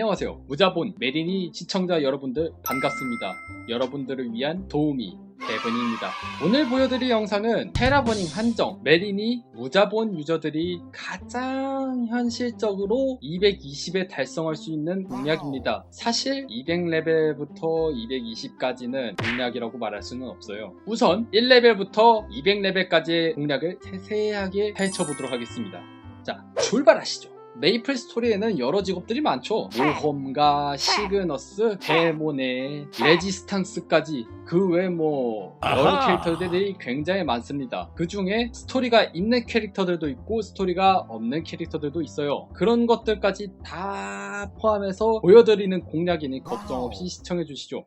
안녕하세요. 무자본 메리니 시청자 여러분들 반갑습니다. 여러분들을 위한 도우미 대분입니다. 오늘 보여드릴 영상은 테라버닝 한정 메리니 무자본 유저들이 가장 현실적으로 220에 달성할 수 있는 공략입니다. 사실 200레벨부터 220까지는 공략이라고 말할 수는 없어요. 우선 1레벨부터 200레벨까지의 공략을 세세하게 펼쳐보도록 하겠습니다. 자, 출발하시죠. 메이플 스토리에는 여러 직업들이 많죠. 모험가, 시그너스, 데모네, 레지스탕스까지 그 외 뭐 여러. 캐릭터들이 굉장히 많습니다. 그 중에 스토리가 있는 캐릭터들도 있고 스토리가 없는 캐릭터들도 있어요. 그런 것들까지 다 포함해서 보여드리는 공략이니 걱정 없이 시청해 주시죠.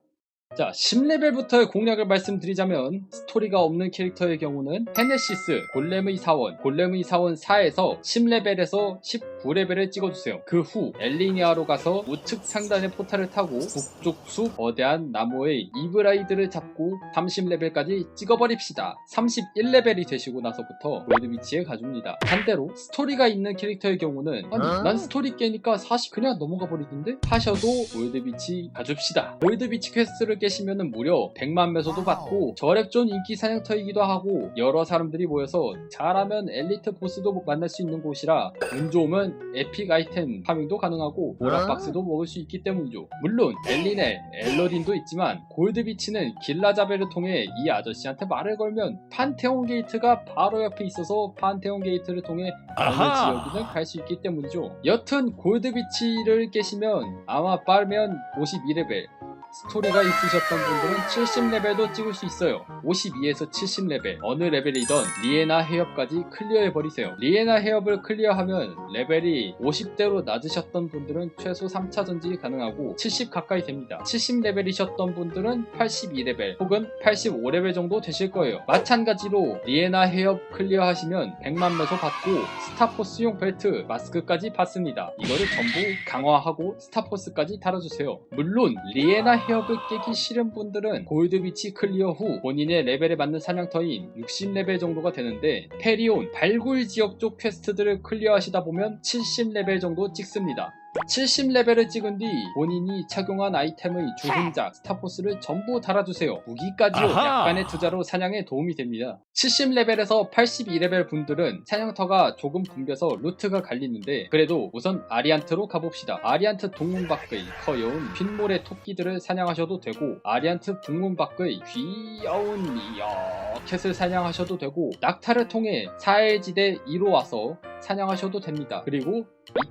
자, 10레벨부터의 공략을 말씀드리자면 스토리가 없는 캐릭터의 경우는 헤네시스, 골렘의 사원, 골렘의 사원 4에서 10레벨에서 19레벨을 찍어주세요. 그 후 엘리니아로 가서 우측 상단의 포탈을 타고 북쪽 숲 거대한 나무의 이브라이드를 잡고 30레벨까지 찍어버립시다. 31레벨이 되시고 나서부터 골드비치에 가줍니다. 반대로 스토리가 있는 캐릭터의 경우는 아니 어? 난 스토리 깨니까 40 그냥 넘어가 버리던데 하셔도 골드비치 가줍시다. 골드비치 퀘스트를 깨시면은 무려 100만 매소도 받고 저랩존 인기 사냥터이기도 하고 여러 사람들이 모여서 잘하면 엘리트 보스도 만날 수 있는 곳이라 운 좋으면 에픽 아이템 파밍도 가능하고 보라박스도 먹을 수 있기 때문이죠. 물론 엘리네, 엘러딘도 있지만 골드비치는 길라자벨을 통해 이 아저씨한테 말을 걸면 판테온 게이트가 바로 옆에 있어서 판테온 게이트를 통해 어느. 지역이든 갈 수 있기 때문이죠. 여튼 골드비치를 깨시면 아마 빠르면 52레벨 스토리가 있으셨던 분들은 70레벨도 찍을 수 있어요. 52에서 70레벨 어느 레벨이든 리에나 해협까지 클리어해버리세요. 리에나 해협을 클리어하면 레벨이 50대로 낮으셨던 분들은 최소 3차 전직이 가능하고 70 가까이 됩니다. 70레벨이셨던 분들은 82레벨 혹은 85레벨 정도 되실 거예요. 마찬가지로 리에나 해협 클리어하시면 100만 매소 받고 스타포스용 벨트, 마스크까지 받습니다. 이거를 전부 강화하고 스타포스까지 달아주세요. 물론 리에나 해협을 깨기 싫은 분들은 골드 비치 클리어 후 본인의 레벨에 맞는 사냥터인 60레벨 정도가 되는데 페리온, 발굴 지역 쪽 퀘스트들을 클리어하시다 보면 70레벨 정도 찍습니다. 70레벨을 찍은 뒤 본인이 착용한 아이템의 주훈작, 스타포스를 전부 달아주세요. 무기까지요. 약간의 투자로 사냥에 도움이 됩니다. 70레벨에서 82레벨 분들은 사냥터가 조금 붐벼서 루트가 갈리는데 그래도 우선 아리안트로 가봅시다. 아리안트 동문 밖의 커여운 핀몰의 토끼들을 사냥하셔도 되고 아리안트 북문 밖의 귀여운 미어캣을 사냥하셔도 되고 낙타를 통해 사해지대 2로 와서 사냥하셔도 됩니다. 그리고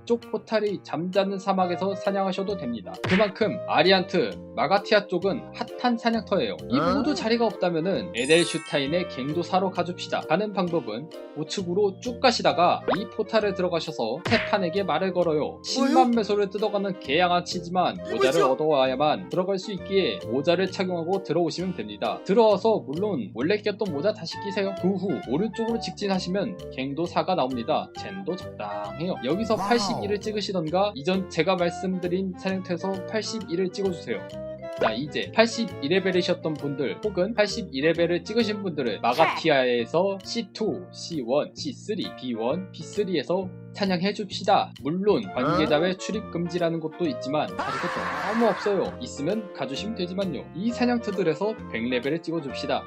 이쪽 포탈이 잠자는 사막에서 사냥하셔도 됩니다. 그만큼 아리안트, 마가티아 쪽은 핫한 사냥터예요. 이 어? 모두 자리가 없다면은 에델슈타인의 갱도사로 가줍시다. 가는 방법은 우측으로 쭉 가시다가 이 포탈에 들어가셔서 테판에게 말을 걸어요. 10만 매소를 뜯어가는 개양아치지만 모자를 얻어와야만 들어갈 수 있기에 모자를 착용하고 들어오시면 됩니다. 들어와서 물론 원래 꼈던 모자 다시 끼세요. 그 후 오른쪽으로 직진하시면 갱도사가 나옵니다. 젠도 적당해요. 여기서 81을 찍으시던가 이전 제가 말씀드린 사냥터에서 81을 찍어주세요. 자 이제 81레벨이셨던 분들 혹은 82레벨을 찍으신 분들은 마가티아에서 C2, C1, C3, B1, B3에서 사냥해 줍시다. 물론 관계자의 출입 금지라는 것도 있지만 사실 그 너무 없어요. 있으면 가주시면 되지만요. 이 사냥터들에서 100레벨을 찍어줍시다.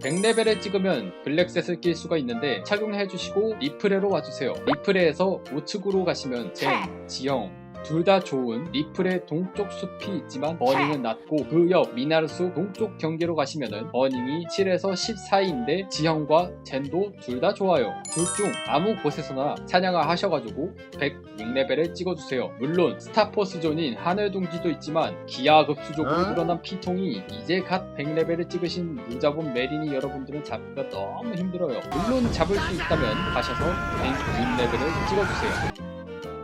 100레벨을 찍으면 블랙셋을 낄 수가 있는데 착용해 주시고 리프레로 와주세요. 리프레에서 우측으로 가시면 젠, 지형 둘 다 좋은 리플의 동쪽 숲이 있지만 버닝은 낮고 그 옆 미나르숲 동쪽 경계로 가시면은 버닝이 7에서 14인데 지형과 젠도 둘 다 좋아요. 둘 중 아무 곳에서나 사냥을 하셔가지고 106레벨을 찍어주세요. 물론 스타포스 존인 하늘둥지도 있지만 기하급수적으로 어? 늘어난 피통이 이제 갓 100레벨을 찍으신 무자본 메리니 여러분들은 잡기가 너무 힘들어요. 물론 잡을 수 있다면 가셔서 106레벨을 찍어주세요.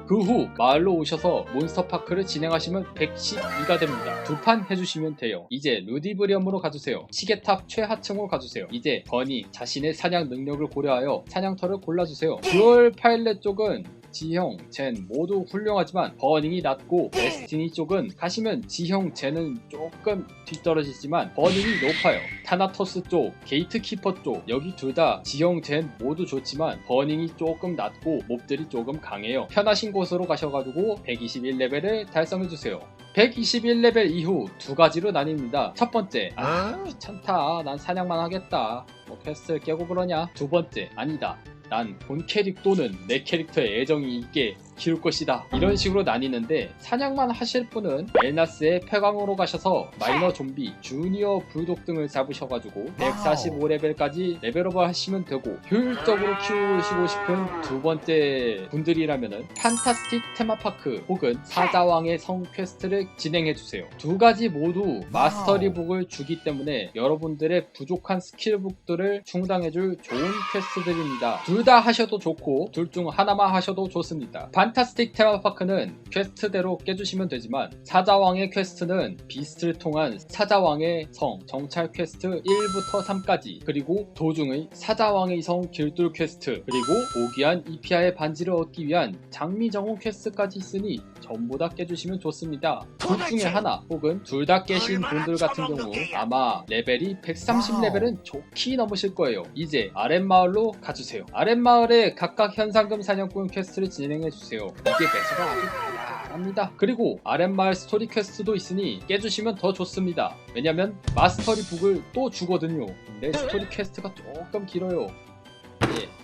그 후 마을로 오셔서 몬스터파크를 진행하시면 112가 됩니다. 두 판 해주시면 돼요. 이제 루디브리엄으로 가주세요. 시계탑 최하층으로 가주세요. 이제 버니 자신의 사냥 능력을 고려하여 사냥터를 골라주세요. 듀얼 파일렛 쪽은 지형, 젠 모두 훌륭하지만 버닝이 낮고 데스티니 쪽은 가시면 지형, 젠은 조금 뒤떨어지지만 버닝이 높아요. 타나토스 쪽, 게이트키퍼 쪽 여기 둘 다 지형, 젠 모두 좋지만 버닝이 조금 낮고 몹들이 조금 강해요. 편하신 곳으로 가셔가지고 121레벨을 달성해주세요. 121레벨 이후 두 가지로 나뉩니다. 첫 번째, 아 귀찮다. 난 사냥만 하겠다. 뭐 퀘스트를 깨고 그러냐? 두 번째, 아니다. 난 본 캐릭 또는 내 캐릭터에 애정이 있게 키울 것이다. 이런 식으로 나뉘는데 사냥만 하실 분은 멜나스의 폐광으로 가셔서 마이너 좀비, 주니어 불독 등을 잡으셔가지고 145레벨까지 레벨업을 하시면 되고 효율적으로 키우시고 싶은 두 번째 분들이라면은 판타스틱 테마파크 혹은 사자왕의 성 퀘스트를 진행해주세요. 두 가지 모두 마스터리북을 주기 때문에 여러분들의 부족한 스킬북들을 충당해줄 좋은 퀘스트들입니다. 둘 다 하셔도 좋고 둘 중 하나만 하셔도 좋습니다. 판타스틱 테마파크는 퀘스트대로 깨주시면 되지만 사자왕의 퀘스트는 비스트를 통한 사자왕의 성 정찰 퀘스트 1부터 3까지 그리고 도중의 사자왕의 성 길돌 퀘스트 그리고 오기한 이피아의 반지를 얻기 위한 장미정원 퀘스트까지 있으니 전부 다 깨주시면 좋습니다. 둘 중에 하나 혹은 둘 다 깨신 분들 같은 경우 아마 레벨이 130레벨은 좋게 넘으실 거예요. 이제 아랫마을로 가주세요. 아랫마을에 각각 현상금 사냥꾼 퀘스트를 진행해주세요. 이게 매수가 아주 다양합니다. 그리고 아랫마을 스토리 퀘스트도 있으니 깨주시면 더 좋습니다. 왜냐면 마스터리 북을 또 주거든요. 근데 스토리 퀘스트가 조금 길어요. 예.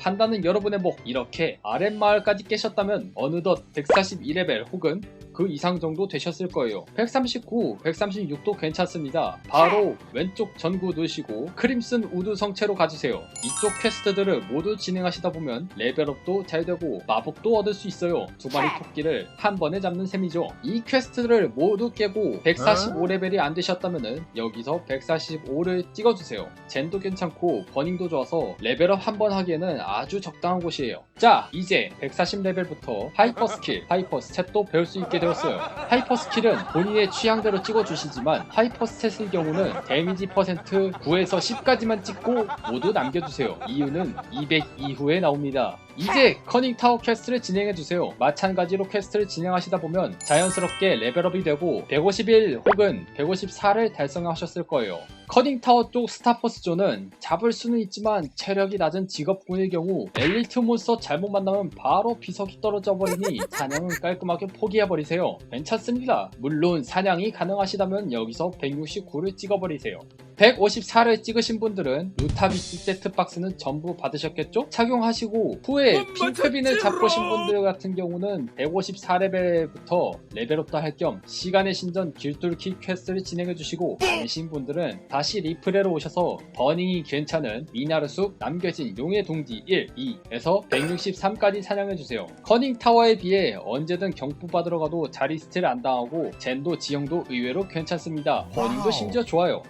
판단은 여러분의 목 이렇게 아랫마을까지 깨셨다면 어느덧 142레벨 혹은 그 이상 정도 되셨을 거예요. 139, 136도 괜찮습니다. 바로 왼쪽 전구 누르시고 크림슨 우드 성체로 가주세요. 이쪽 퀘스트들을 모두 진행하시다 보면 레벨업도 잘 되고 마법도 얻을 수 있어요. 두 마리 토끼를 한 번에 잡는 셈이죠. 이 퀘스트를 모두 깨고 145레벨이 안 되셨다면 여기서 145를 찍어주세요. 젠도 괜찮고 버닝도 좋아서 레벨업 한 번 하기에는 아주 적당한 곳이에요. 자 이제 140레벨부터 하이퍼 스킬 하이퍼 스탯도 배울 수 있게 되었 어요 하이퍼 스킬은 본인의 취향대로 찍어주시지만 하이퍼 스탯의 경우는 데미지 퍼센트 9에서 10까지만 찍고 모두 남겨주세요 이유는 200 이후에 나옵니다 이제 커닝 타워 퀘스트를 진행해주세요. 마찬가지로 퀘스트를 진행하시다 보면 자연스럽게 레벨업이 되고 151 혹은 154를 달성하셨을 거예요. 커닝 타워 쪽 스타퍼스 존은 잡을 수는 있지만 체력이 낮은 직업군의 경우 엘리트 몬스터 잘못 만나면 바로 비석이 떨어져 버리니 사냥은 깔끔하게 포기해버리세요. 괜찮습니다. 물론 사냥이 가능하시다면 여기서 169를 찍어버리세요. 154를 찍으신 분들은 루타비스 세트 박스는 전부 받으셨겠죠? 착용하시고 후에 핑크빈을 잡으신 분들 같은 경우는 154레벨부터 레벨업도 할 겸 시간의 신전 길뚫기 퀘스트를 진행해주시고 아니신 분들은 다시 리프레로 오셔서 버닝이 괜찮은 미나르 숲 남겨진 용의 동지 1, 2에서 163까지 사냥해주세요. 커닝 타워에 비해 언제든 경부 받으러 가도 자리 스틸 안 당하고 젠도 지형도 의외로 괜찮습니다. 버닝도 심지어 좋아요.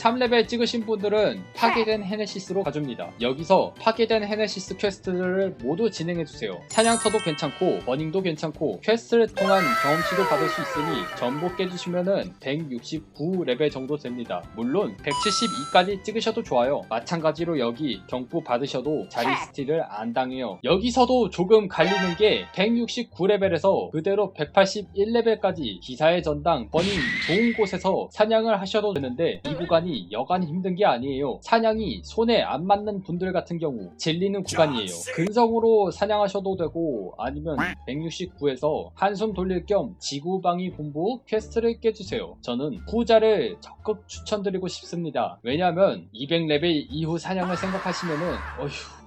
163레벨 찍으신 분들은 파괴된 헤네시스로 가줍니다. 여기서 파괴된 헤네시스 퀘스트를 모두 진행해주세요. 사냥터도 괜찮고 버닝도 괜찮고 퀘스트를 통한 경험치도 받을 수 있으니 전부 깨주시면은 169레벨 정도 됩니다. 물론 172까지 찍으셔도 좋아요. 마찬가지로 여기 경부 받으셔도 자리 스틸을 안 당해요. 여기서도 조금 갈리는 게 169레벨에서 그대로 181레벨까지 기사의 전당 버닝 좋은 곳에서 사냥을 하셔도 되는데 이 구간이 여간 힘든 게 아니에요. 사냥이 손에 안 맞는 분들 같은 경우 질리는 구간이에요. 근성으로 사냥하셔도 되고 아니면 169에서 한숨 돌릴 겸 지구방위 본부 퀘스트를 깨주세요. 저는 후자를 적극 추천드리고 싶습니다. 왜냐면 200레벨 이후 사냥을 생각하시면은 어휴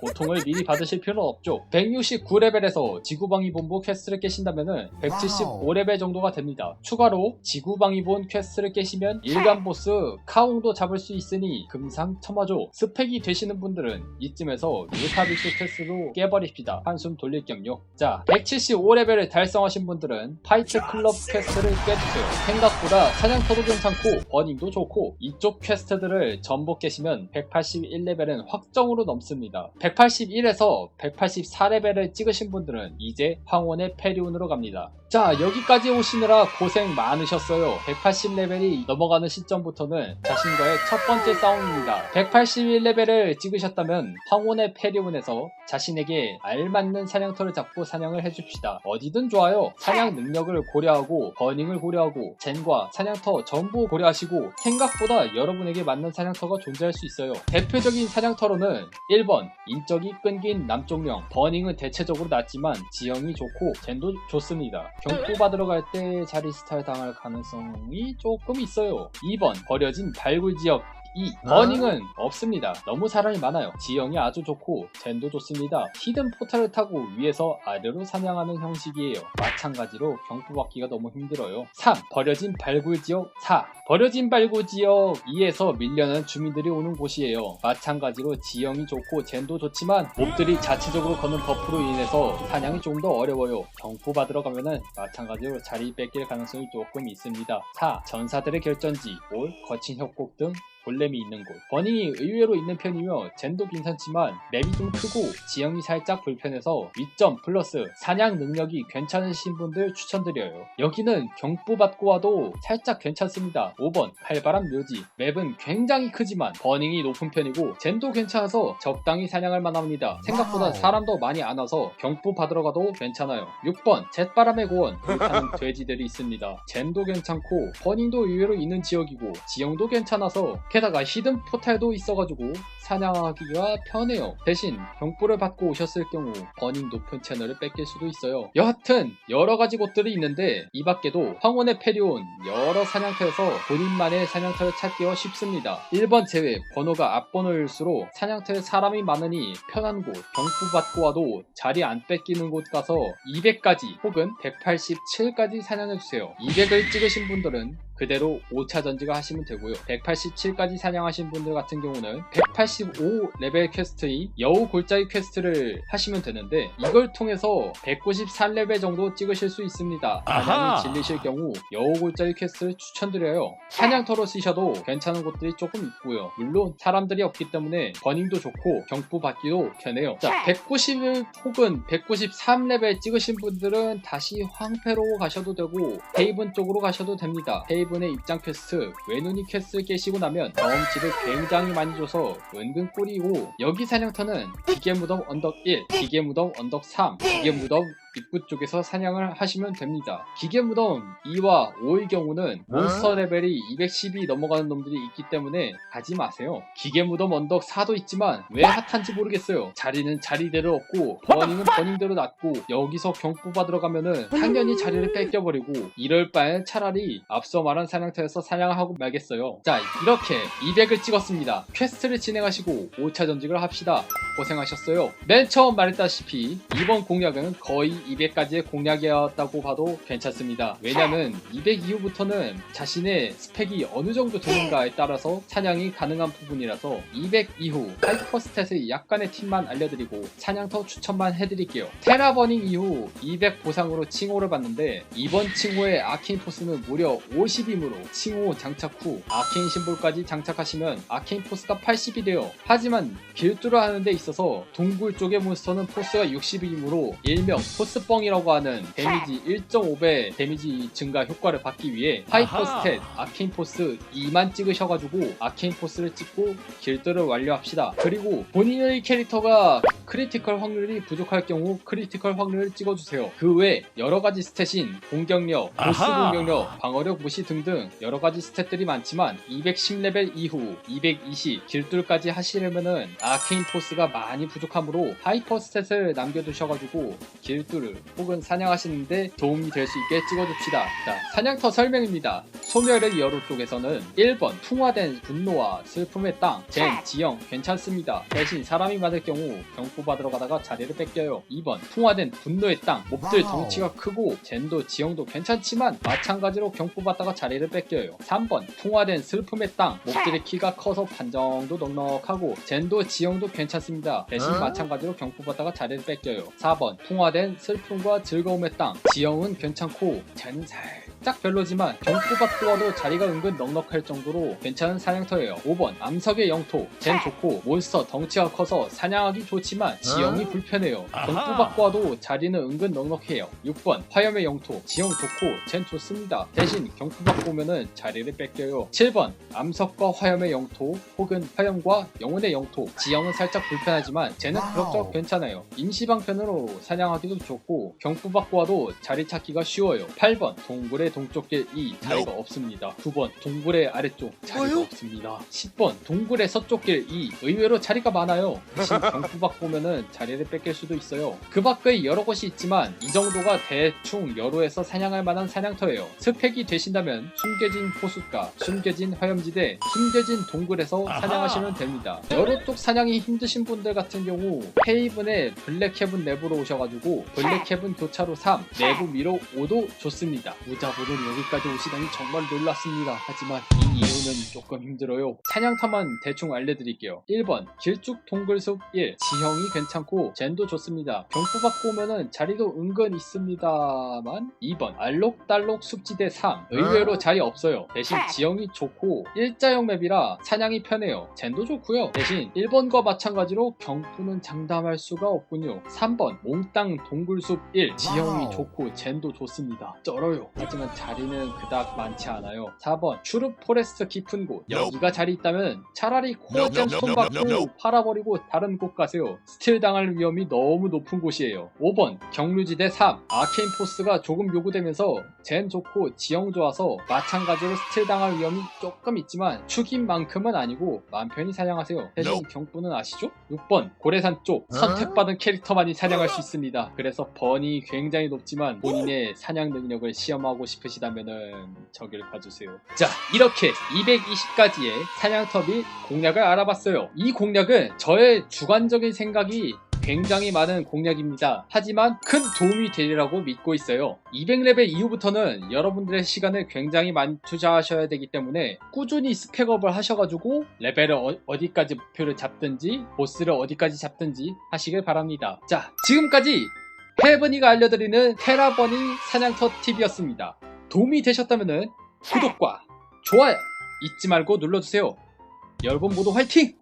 고통을 미리 받으실 필요는 없죠. 169레벨에서 지구방위 본부 퀘스트를 깨신다면 175레벨 정도가 됩니다. 추가로 지구방위 본 퀘스트를 깨시면 일간 보스 카웅도 잡을 수 있으니 금상첨화죠. 스펙이 되시는 분들은 이쯤에서 루타비스 퀘스트로 깨버립시다. 한숨 돌릴 겸요. 자, 175레벨을 달성하신 분들은 파이트 클럽 퀘스트를 깨주세요. 생각보다 사냥터도 괜찮고 버닝도 좋고 이쪽 퀘스트들을 전부 깨시면 181레벨은 확정으로 넘습니다. 181에서 184레벨을 찍으신 분들은 이제 황혼의 페리온으로 갑니다. 자 여기까지 오시느라 고생 많으셨어요. 180레벨이 넘어가는 시점부터는 자신과의 첫 번째 싸움입니다. 181레벨을 찍으셨다면 황혼의 페리온에서 자신에게 알맞는 사냥터를 잡고 사냥을 해줍시다. 어디든 좋아요. 사냥 능력을 고려하고 버닝을 고려하고 젠과 사냥터 전부 고려하시고 생각보다 여러분에게 맞는 사냥터가 존재할 수 있어요. 대표적인 사냥터로는 1번 인적이 끈긴 남쪽령 버닝은 대체적으로 낮지만 지형이 좋고 젠도 좋습니다. 경고 받으러 갈 때 자리 스타일 당할 가능성이 조금 있어요. 2번 버려진 발굴 지역 2. 버닝은 없습니다. 너무 사람이 많아요. 지형이 아주 좋고 젠도 좋습니다. 히든 포탈을 타고 위에서 아래로 사냥하는 형식이에요. 마찬가지로 경포받기가 너무 힘들어요. 3. 버려진 발굴 지역 4. 버려진 발굴 지역 2에서 밀려난 주민들이 오는 곳이에요. 마찬가지로 지형이 좋고 젠도 좋지만 몹들이 자체적으로 거는 버프로 인해서 사냥이 조금 더 어려워요. 경포받으러 가면은 마찬가지로 자리 뺏길 가능성이 조금 있습니다. 4. 전사들의 결전지, 올, 거친 협곡 등 볼렘이 있는 곳. 버닝이 의외로 있는 편이며 젠도 괜찮지만 맵이 좀 크고 지형이 살짝 불편해서 위점 플러스 사냥 능력이 괜찮으신 분들 추천드려요. 여기는 경보 받고 와도 살짝 괜찮습니다. 5번 칼바람 묘지. 맵은 굉장히 크지만 버닝이 높은 편이고 젠도 괜찮아서 적당히 사냥할 만합니다. 생각보다. 사람도 많이 안 와서 경보 받으러 가도 괜찮아요. 6번 잿바람의 고원. 불타는 돼지들이 있습니다. 젠도 괜찮고 버닝도 의외로 있는 지역이고 지형도 괜찮아서 게다가 히든 포탈도 있어가지고 사냥하기가 편해요. 대신 경보를 받고 오셨을 경우 버닝 높은 채널을 뺏길 수도 있어요. 여하튼 여러 가지 곳들이 있는데 이 밖에도 황혼의 페리온 여러 사냥터에서 본인만의 사냥터를 찾기가 쉽습니다. 1번 제외 번호가 앞번호일수록 사냥터에 사람이 많으니 편한 곳 경보 받고 와도 자리 안 뺏기는 곳 가서 200까지 혹은 187까지 사냥해주세요. 200을 찍으신 분들은 그대로 5차 전지가 하시면 되고요. 187까지 사냥하신 분들 같은 경우는 185 레벨 퀘스트인 여우 골짜기 퀘스트를 하시면 되는데 이걸 통해서 193레벨 정도 찍으실 수 있습니다. 아하! 사냥이 질리실 경우 여우 골짜기 퀘스트를 추천드려요. 사냥터로 쓰셔도 괜찮은 곳들이 조금 있고요. 물론 사람들이 없기 때문에 버닝도 좋고 경부 받기도 편해요. 자, 191 혹은 193레벨 찍으신 분들은 다시 황폐로 가셔도 되고 헤이븐 쪽으로 가셔도 됩니다. 헤이 븐의 입장 퀘스트, 외눈이 퀘스트 깨시고 나면 경험치를 굉장히 많이 줘서 은근 꿀이고 여기 사냥터는 기계 무덤 언덕 1, 기계 무덤 언덕 3, 기계 무덤 입구 쪽에서 사냥을 하시면 됩니다. 기계 무덤 2와 5의 경우는 몬스터 레벨이 210이 넘어가는 놈들이 있기 때문에 가지 마세요. 기계 무덤 언덕 4도 있지만 왜 핫한지 모르겠어요. 자리는 자리대로 없고 버닝은 버닝대로 낮고 여기서 경보 받으러 가면은 당연히 자리를 뺏겨버리고 이럴 바엔 차라리 앞서 말한 사냥터에서 사냥을 하고 말겠어요. 자 이렇게 200을 찍었습니다. 퀘스트를 진행하시고 5차 전직을 합시다. 고생하셨어요. 맨 처음 말했다시피 이번 공략은 거의 200까지의 공략이었다고 봐도 괜찮습니다. 왜냐면 200 이후부터는 자신의 스펙이 어느 정도 되는가에 따라서 사냥이 가능한 부분이라서 200 이후 하이퍼 스탯의 약간의 팁만 알려드리고 사냥터 추천만 해드릴게요. 테라버닝 이후 200 보상으로 칭호를 받는데 이번 칭호의 아케인 포스는 무려 50이므로 칭호 장착 후 아케인 심볼까지 장착하시면 아케인 포스가 80이 돼요. 하지만 길두를 하는 데 있어서 동굴 쪽의 몬스터는 포스가 60이므로 일명 포스 뻥이라고 하는 데미지 1.5배 데미지 증가 효과를 받기 위해 하이퍼. 스탯 아케인 포스 2만 찍으셔가지고 아케인 포스를 찍고 길드를 완료합시다. 그리고 본인의 캐릭터가 크리티컬 확률이 부족할 경우 크리티컬 확률을 찍어주세요. 그 외 여러 가지 스탯인 공격력, 보스. 공격력, 방어력 무시 등등 여러 가지 스탯들이 많지만 210레벨 이후 220 길들까지 하시려면은 아케인 포스가 많이 부족하므로 하이퍼 스탯을 남겨두셔가지고 길들 을 혹은 사냥하시는데 도움이 될 수 있게 찍어줍시다. 자, 사냥터 설명입니다. 소멸의 여로 쪽에서는 1번 풍화된 분노와 슬픔의 땅, 젠, 지형 괜찮습니다. 대신 사람이 많을 경우 경포 받으러 가다가 자리를 뺏겨요. 2번 풍화된 분노의 땅, 몹들. 덩치가 크고 젠도 지형도 괜찮지만 마찬가지로 경포 받다가 자리를 뺏겨요. 3번 풍화된 슬픔의 땅, 몹들의 키가 커서 판정도 넉넉하고 젠도 지형도 괜찮습니다. 대신 어? 마찬가지로 경포 받다가 자리를 뺏겨요. 4번 풍화된 슬 픔과 즐거움의 땅, 지형은 괜찮고 젠은 살짝 살짝 별로지만 경구박도와도 자리가 은근 넉넉할 정도로 괜찮은 사냥터예요. 5번 암석의 영토 젠 좋고 몬스터 덩치가 커서 사냥하기 좋지만 지형이 불편해요. 아하. 경구박과도 자리는 은근 넉넉해요. 6번 화염의 영토 지형 좋고 젠 좋습니다. 대신 경구박 보면은 자리를 뺏겨요. 7번 암석과 화염의 영토 혹은 화염과 영혼의 영토 지형은 살짝 불편하지만 쟤는 와우. 그럭저럭 괜찮아요. 임시방편으로 사냥하기도 좋고 경구박과도 자리 찾기가 쉬워요. 8번 동굴의 동쪽 길이 자리가 없습니다. 9번 동굴의 아래쪽 자리가 뭐요? 없습니다. 10번 동굴의 서쪽 길이 의외로 자리가 많아요. 대신 경구박 보면은 자리를 뺏길 수도 있어요. 그 밖의 여러 곳이 있지만 이 정도가 대충 여로에서 사냥할 만한 사냥터예요. 스펙이 되신다면 숨겨진 호숫가, 숨겨진 화염지대, 숨겨진 동굴에서 아하. 사냥하시면 됩니다. 여로 쪽 사냥이 힘드신 분들 같은 경우 헤이븐의 블랙헤븐 내부로 오셔가지고 블랙헤븐 교차로 3, 내부 미로 5도 좋습니다. 무자 보는 여기까지 오시다니 정말 놀랐습니다. 하지만 이 이유는 조금 힘들어요. 사냥터만 대충 알려드릴게요. 1번 길쭉 동굴숲 1 지형이 괜찮고 젠도 좋습니다. 경포받고 오면은 자리도 은근 있습니다만 2번 알록달록 숲지대 3 의외로 자리 없어요. 대신 지형이 좋고 일자형 맵이라 사냥이 편해요. 젠도 좋고요. 대신 1번과 마찬가지로 경포는 장담할 수가 없군요. 3번 몽땅 동굴숲 1 지형이. 좋고 젠도 좋습니다. 쩔어요. 하지만 자리는 그닥 많지 않아요. 4번 슈룹 포레스트 깊은 곳 여기가 자리 있다면 차라리 코어 잼스톤 받고 팔아버리고 다른 곳 가세요. 스틸 당할 위험이 너무 높은 곳이에요. 5번 경류지대 3 아케인 포스가 조금 요구되면서 젠 좋고 지형 좋아서 마찬가지로 스틸 당할 위험이 조금 있지만 축인 만큼은 아니고 맘 편히 사냥하세요. 대신 경부는 아시죠? 6번 고래산 쪽 선택받은 캐릭터만이 사냥할 수 있습니다. 그래서 번이 굉장히 높지만 본인의 사냥 능력을 시험하고 싶 으시다면은 저기를 가주세요. 자 이렇게 220가지의 사냥터 및 공략을 알아봤어요. 이 공략은 저의 주관적인 생각이 굉장히 많은 공략입니다. 하지만 큰 도움이 되리라고 믿고 있어요. 200레벨 이후부터는 여러분들의 시간을 굉장히 많이 투자하셔야 되기 때문에 꾸준히 스펙업을 하셔가지고 레벨을 어, 디까지 목표를 잡든지 보스를 어디까지 잡든지 하시길 바랍니다. 자, 지금까지 헤븐이가 알려드리는 테라버니 사냥터 TV였습니다. 도움이 되셨다면 구독과 좋아요 잊지 말고 눌러주세요. 여러분 모두 화이팅!